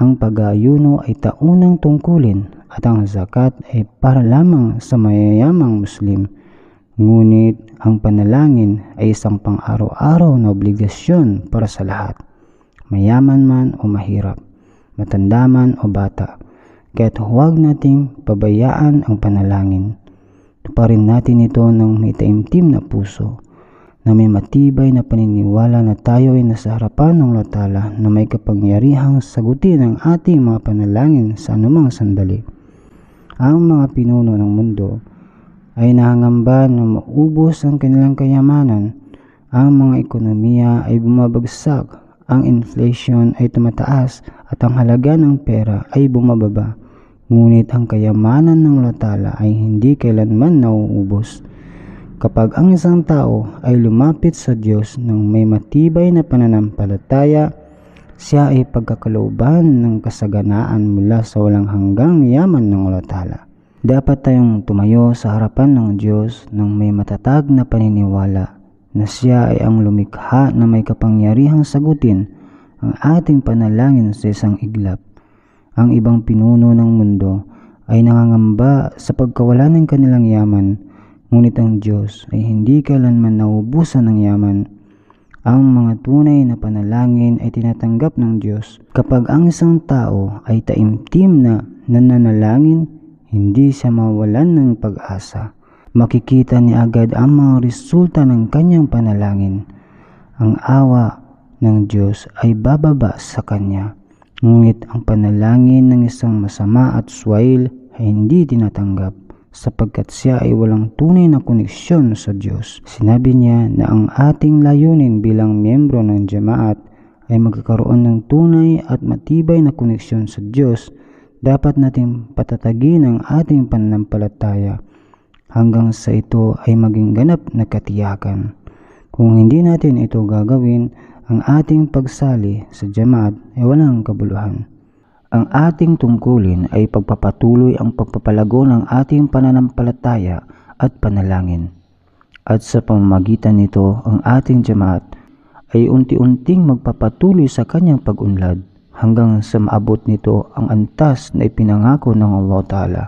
ang pag-aayuno ay taunang tungkulin at ang zakat ay para lamang sa mayayamang Muslim. Ngunit ang panalangin ay isang pang-araw-araw na obligasyon para sa lahat, mayaman man o mahirap, matanda man o bata. Kaya't huwag nating pabayaan ang panalangin. Tuparin natin ito ng may taimtim na puso na may matibay na paniniwala na tayo ay nasa harapan ng latala na may kapangyarihang sagutin ang ating mga panalangin sa anumang sandali. Ang mga pinuno ng mundo ay nangangamba na maubos ang kanilang kayamanan. Ang mga ekonomiya ay bumabagsak, ang inflation ay tumataas at ang halaga ng pera ay bumababa. Ngunit ang kayamanan ng latala ay hindi kailanman nauubos. Kapag ang isang tao ay lumapit sa Diyos ng may matibay na pananampalataya, siya ay pagkakalooban ng kasaganaan mula sa walang hanggang yaman ng latala. Dapat tayong tumayo sa harapan ng Diyos ng may matatag na paniniwala na siya ay ang lumikha na may kapangyarihang sagutin ang ating panalangin sa isang iglap. Ang ibang pinuno ng mundo ay nangangamba sa pagkawala ng kanilang yaman Ngunit ang Diyos ay hindi kailanman naubusan ng yaman. Ang mga tunay na panalangin ay tinatanggap ng Diyos kapag ang isang tao ay taimtim na nananalangin, hindi siya mawalan ng pag-asa. Makikita niya agad ang mga resulta ng kanyang panalangin. Ang awa ng Diyos ay bababa sa kanya. Ngunit ang panalangin ng isang masama at swail ay hindi tinatanggap sapagkat siya ay walang tunay na koneksyon sa Diyos. Sinabi niya na ang ating layunin bilang miyembro ng jamaat ay magkakaroon ng tunay at matibay na koneksyon sa Diyos. Dapat nating patatagin ang ating pananampalataya hanggang sa ito ay maging ganap na katiyakan. Kung hindi natin ito gagawin, ang ating pagsali sa jamaat ay walang kabuluhan. Ang ating tungkulin ay pagpapatuloy ang pagpapalago ng ating pananampalataya at panalangin. At sa pamamagitan nito, ang ating jamaat ay unti-unting magpapatuloy sa kanyang pag-unlad hanggang sa maabot nito ang antas na ipinangako ng Allah Ta'ala.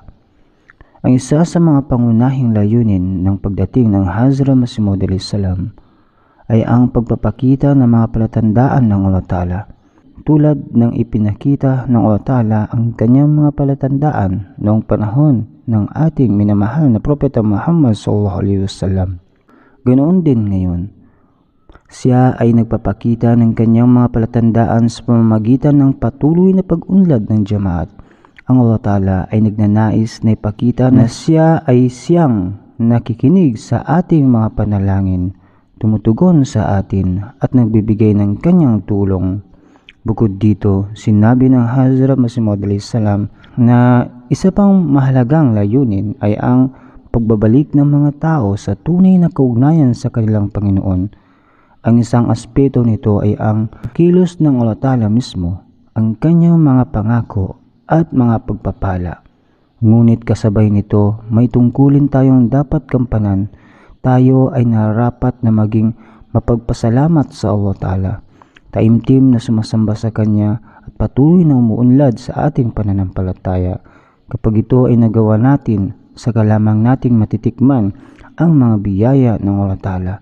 Ang isa sa mga pangunahing layunin ng pagdating ng Hazra Masimud salam ay ang pagpapakita ng mga palatandaan ng Allah Ta'ala tulad ng ipinakita ng Otala ang kanyang mga palatandaan noong panahon ng ating minamahal na Propeta Muhammad sallallahu alaihi wasallam. Ganoon din ngayon. Siya ay nagpapakita ng kanyang mga palatandaan sa pamamagitan ng patuloy na pag-unlad ng jamaat. Ang Allah Ta'ala ay nagnanais na ipakita na siya ay siyang nakikinig sa ating mga panalangin, tumutugon sa atin at nagbibigay ng kanyang tulong Bukod dito, sinabi ng Hazrat Masimod salam na isa pang mahalagang layunin ay ang pagbabalik ng mga tao sa tunay na kaugnayan sa kanilang Panginoon. Ang isang aspeto nito ay ang kilos ng Allah mismo, ang kanyang mga pangako at mga pagpapala. Ngunit kasabay nito, may tungkulin tayong dapat kampanan. Tayo ay narapat na maging mapagpasalamat sa Allah Ta'ala taimtim na sumasamba sa Kanya at patuloy na umuunlad sa ating pananampalataya. Kapag ito ay nagawa natin, sa lamang nating matitikman ang mga biyaya ng Allah Ta'ala